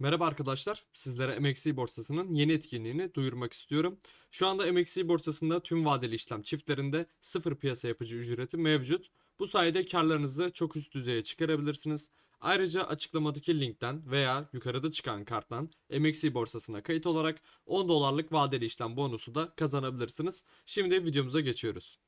Merhaba arkadaşlar. Sizlere MXC borsasının yeni etkinliğini duyurmak istiyorum. Şu anda MXC borsasında tüm vadeli işlem çiftlerinde sıfır piyasa yapıcı ücreti mevcut. Bu sayede karlarınızı çok üst düzeye çıkarabilirsiniz. Ayrıca açıklamadaki linkten veya yukarıda çıkan karttan MXC borsasına kayıt olarak 10 dolarlık vadeli işlem bonusu da kazanabilirsiniz. Şimdi videomuza geçiyoruz.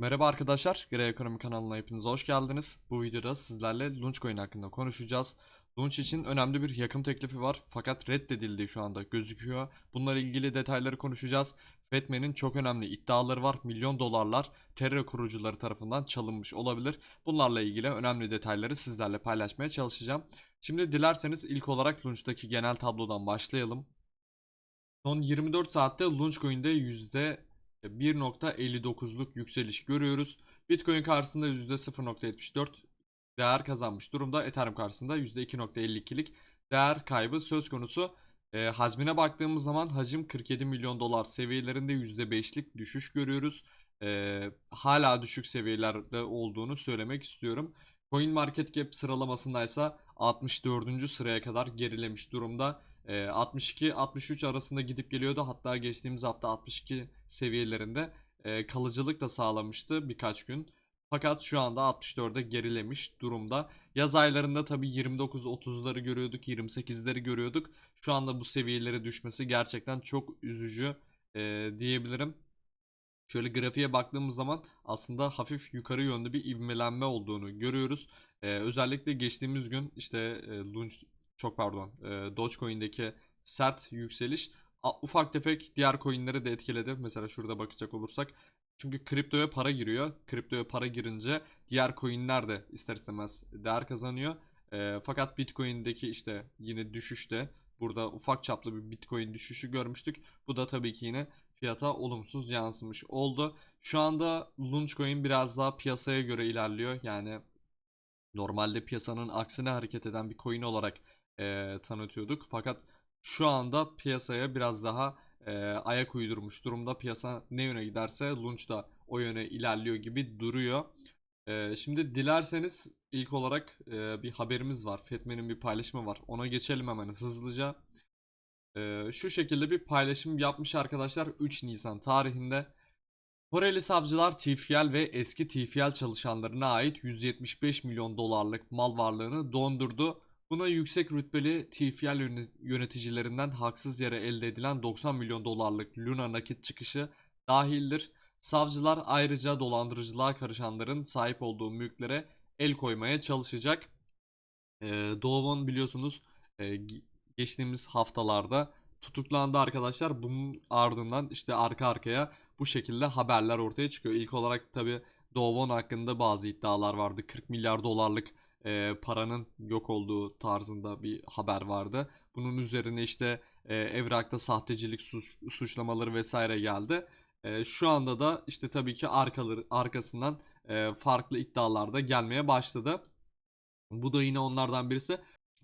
Merhaba arkadaşlar, Grey Ekonomi kanalına hepiniz hoş geldiniz. Bu videoda sizlerle Launchcoin hakkında konuşacağız. Launch için önemli bir yakın teklifi var fakat reddedildiği şu anda gözüküyor. Bunlarla ilgili detayları konuşacağız. Fatman'in çok önemli iddiaları var. Milyon dolarlar terör kurucuları tarafından çalınmış olabilir. Bunlarla ilgili önemli detayları sizlerle paylaşmaya çalışacağım. Şimdi dilerseniz ilk olarak Launch'taki genel tablodan başlayalım. Son 24 saatte Launchcoin'de %1.59'luk yükseliş görüyoruz. Bitcoin karşısında %0.74 değer kazanmış durumda. Ethereum karşısında %2.52'lik değer kaybı söz konusu. E, hacmine baktığımız zaman hacim 47 milyon dolar seviyelerinde %5'lik düşüş görüyoruz. E, hala düşük seviyelerde olduğunu söylemek istiyorum. CoinMarketCap sıralamasındaysa 64. sıraya kadar gerilemiş durumda. E, 62-63 arasında gidip geliyordu. Hatta geçtiğimiz hafta 62 seviyelerinde e, kalıcılık da sağlamıştı birkaç gün. Fakat şu anda 64'e gerilemiş durumda. Yaz aylarında tabi 29-30'ları görüyorduk, 28'leri görüyorduk. Şu anda bu seviyelere düşmesi gerçekten çok üzücü e, diyebilirim. Şöyle grafiğe baktığımız zaman aslında hafif yukarı yönlü bir ivmelenme olduğunu görüyoruz. E, özellikle geçtiğimiz gün işte e, Lunch, çok pardon e, Dogecoin'deki sert yükseliş ufak tefek diğer coinleri de etkiledi. Mesela şurada bakacak olursak çünkü kriptoya para giriyor. Kriptoya para girince diğer coinler de ister istemez değer kazanıyor. E, fakat Bitcoin'deki işte yine düşüşte burada ufak çaplı bir Bitcoin düşüşü görmüştük. Bu da tabii ki yine fiyata olumsuz yansımış oldu. Şu anda Launchcoin biraz daha piyasaya göre ilerliyor. Yani normalde piyasanın aksine hareket eden bir coin olarak e, tanıtıyorduk. Fakat şu anda piyasaya biraz daha e, ayak uydurmuş durumda. Piyasa ne yöne giderse Launch da o yöne ilerliyor gibi duruyor. E, şimdi dilerseniz ilk olarak e, bir haberimiz var. Fetmen'in bir paylaşımı var. Ona geçelim hemen hızlıca. E, şu şekilde bir paylaşım yapmış arkadaşlar 3 Nisan tarihinde. Koreli savcılar TFL ve eski TFL çalışanlarına ait 175 milyon dolarlık mal varlığını dondurdu. Buna yüksek rütbeli TFL yöne- yöneticilerinden haksız yere elde edilen 90 milyon dolarlık Luna nakit çıkışı dahildir. Savcılar ayrıca dolandırıcılığa karışanların sahip olduğu mülklere el koymaya çalışacak. Ee, Doğan biliyorsunuz e, ge- geçtiğimiz haftalarda tutuklandı arkadaşlar. Bunun ardından işte arka arkaya bu şekilde haberler ortaya çıkıyor. İlk olarak tabi Doğan hakkında bazı iddialar vardı. 40 milyar dolarlık e, paranın yok olduğu tarzında bir haber vardı. Bunun üzerine işte e, evrakta sahtecilik suç- suçlamaları vesaire geldi. E, şu anda da işte tabii ki arkaları, arkasından e, farklı iddialar da gelmeye başladı. Bu da yine onlardan birisi.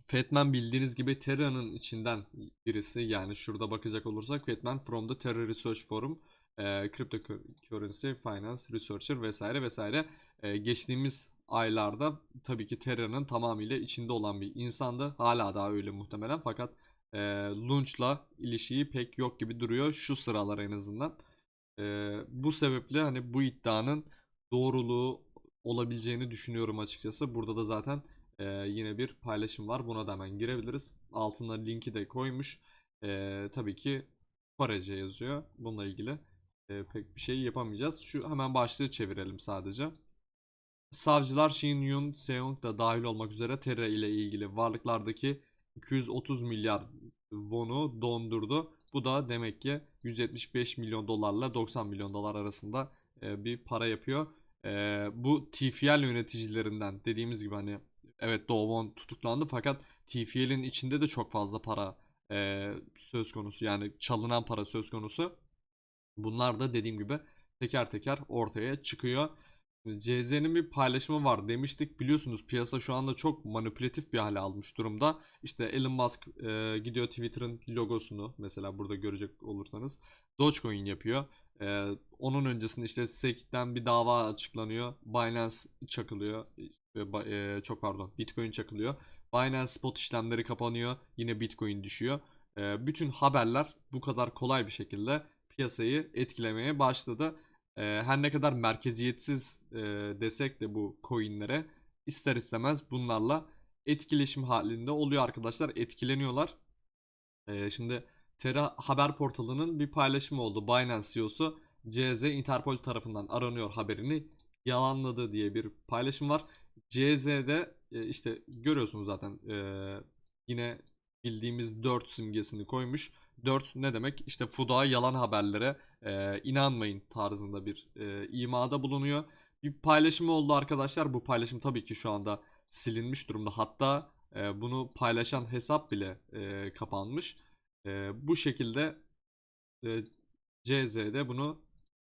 Fatman bildiğiniz gibi Terra'nın içinden birisi. Yani şurada bakacak olursak Fatman from the Terra Research Forum, e, Cryptocurrency Finance Researcher vesaire vesaire. E, geçtiğimiz aylarda tabii ki Terra'nın tamamıyla içinde olan bir insandı. Hala daha öyle muhtemelen fakat e, Launch'la ilişiği pek yok gibi duruyor şu sıralar en azından. E, bu sebeple hani bu iddianın doğruluğu olabileceğini düşünüyorum açıkçası. Burada da zaten e, yine bir paylaşım var. Buna da hemen girebiliriz. Altına linki de koymuş. E, tabii ki Korece yazıyor. Bununla ilgili e, pek bir şey yapamayacağız. Şu hemen başlığı çevirelim sadece. Savcılar Shin Yun Seong da dahil olmak üzere Terra ile ilgili varlıklardaki 230 milyar won'u dondurdu. Bu da demek ki 175 milyon dolarla 90 milyon dolar arasında e, bir para yapıyor. E, bu TFL yöneticilerinden dediğimiz gibi hani evet Do Won tutuklandı fakat TFL'in içinde de çok fazla para e, söz konusu. Yani çalınan para söz konusu. Bunlar da dediğim gibi teker teker ortaya çıkıyor. CZ'nin bir paylaşımı var demiştik. Biliyorsunuz piyasa şu anda çok manipülatif bir hale almış durumda. İşte Elon Musk e, gidiyor Twitter'ın logosunu mesela burada görecek olursanız Dogecoin yapıyor. E, onun öncesinde işte SEC'den bir dava açıklanıyor. Binance çakılıyor. E, e, çok pardon Bitcoin çakılıyor. Binance spot işlemleri kapanıyor. Yine Bitcoin düşüyor. Ee, bütün haberler bu kadar kolay bir şekilde piyasayı etkilemeye başladı. Ee, her ne kadar merkeziyetsiz e, desek de bu coinlere ister istemez bunlarla etkileşim halinde oluyor arkadaşlar. Etkileniyorlar. Ee, şimdi Terra haber portalının bir paylaşımı oldu. Binance CEO'su CZ Interpol tarafından aranıyor haberini yalanladı diye bir paylaşım var. CZ'de e, işte görüyorsunuz zaten e, yine bildiğimiz 4 simgesini koymuş. 4 ne demek? İşte FUD'a yalan haberlere e, inanmayın tarzında bir e, imada bulunuyor. Bir paylaşımı oldu arkadaşlar. Bu paylaşım tabii ki şu anda silinmiş durumda. Hatta e, bunu paylaşan hesap bile e, kapanmış. E, bu şekilde e, CZ'de bunu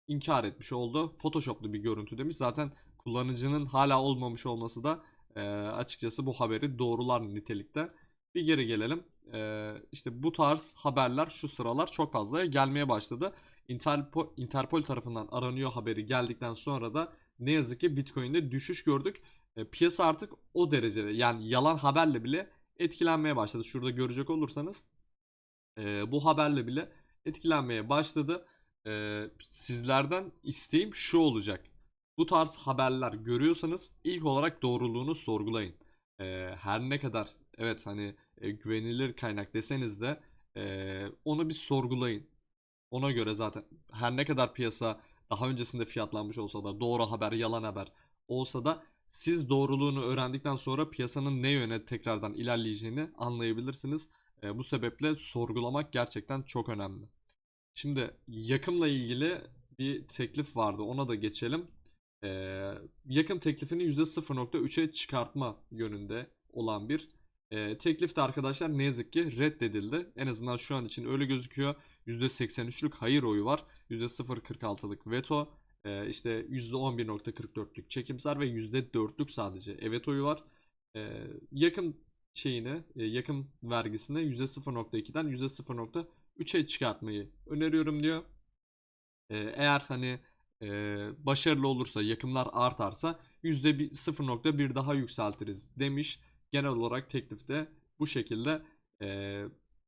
inkar etmiş oldu. Photoshop'lu bir görüntü demiş. Zaten kullanıcının hala olmamış olması da e, açıkçası bu haberi doğrular nitelikte. Bir geri gelelim. E, işte bu tarz haberler şu sıralar çok fazla gelmeye başladı. Interpol, Interpol tarafından aranıyor haberi geldikten sonra da ne yazık ki Bitcoin'de düşüş gördük. E, piyasa artık o derecede yani yalan haberle bile etkilenmeye başladı. Şurada görecek olursanız e, bu haberle bile etkilenmeye başladı. E, sizlerden isteğim şu olacak. Bu tarz haberler görüyorsanız ilk olarak doğruluğunu sorgulayın. E, her ne kadar evet hani e, güvenilir kaynak deseniz de e, onu bir sorgulayın. Ona göre zaten her ne kadar piyasa daha öncesinde fiyatlanmış olsa da doğru haber, yalan haber olsa da siz doğruluğunu öğrendikten sonra piyasanın ne yöne tekrardan ilerleyeceğini anlayabilirsiniz. E, bu sebeple sorgulamak gerçekten çok önemli. Şimdi yakımla ilgili bir teklif vardı. Ona da geçelim. E, yakım teklifini %0.3'e çıkartma yönünde olan bir e, teklif de arkadaşlar ne yazık ki reddedildi. En azından şu an için öyle gözüküyor. %83'lük hayır oyu var. %0.46'lık veto. E, işte %11.44'lük çekimser ve %4'lük sadece evet oyu var. E, yakın şeyine, e, yakın vergisine %0.2'den %0.3'e çıkartmayı öneriyorum diyor. E, eğer hani e, başarılı olursa, yakımlar artarsa %0.1 daha yükseltiriz demiş. Genel olarak teklifte bu şekilde e,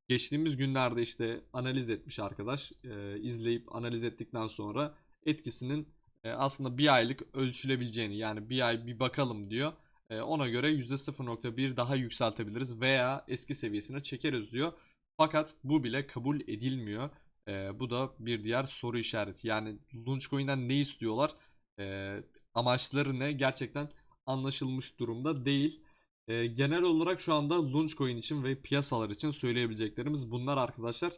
geçtiğimiz günlerde işte analiz etmiş arkadaş. E, izleyip analiz ettikten sonra etkisinin e, aslında bir aylık ölçülebileceğini yani bir ay bir bakalım diyor. E, ona göre %0.1 daha yükseltebiliriz veya eski seviyesine çekeriz diyor. Fakat bu bile kabul edilmiyor. E, bu da bir diğer soru işareti. Yani Launchcoin'den ne istiyorlar? E, amaçları ne? Gerçekten anlaşılmış durumda değil. E, genel olarak şu anda Launchcoin için ve piyasalar için söyleyebileceklerimiz bunlar arkadaşlar.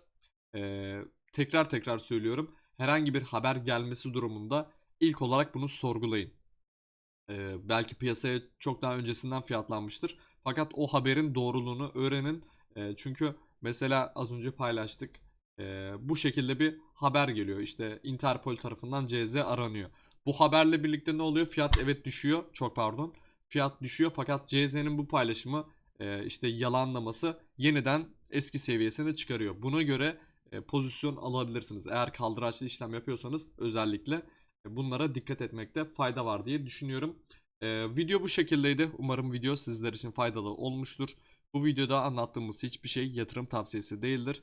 E, tekrar tekrar söylüyorum. Herhangi bir haber gelmesi durumunda ilk olarak bunu sorgulayın. E, belki piyasaya çok daha öncesinden fiyatlanmıştır. Fakat o haberin doğruluğunu öğrenin. E, çünkü mesela az önce paylaştık. E, bu şekilde bir haber geliyor. İşte Interpol tarafından CZ aranıyor. Bu haberle birlikte ne oluyor? Fiyat evet düşüyor. Çok pardon. Fiyat düşüyor fakat CZ'nin bu paylaşımı e, işte yalanlaması yeniden eski seviyesine çıkarıyor. Buna göre e, pozisyon alabilirsiniz. Eğer kaldıraçlı işlem yapıyorsanız özellikle e, bunlara dikkat etmekte fayda var diye düşünüyorum. E, video bu şekildeydi. Umarım video sizler için faydalı olmuştur. Bu videoda anlattığımız hiçbir şey yatırım tavsiyesi değildir.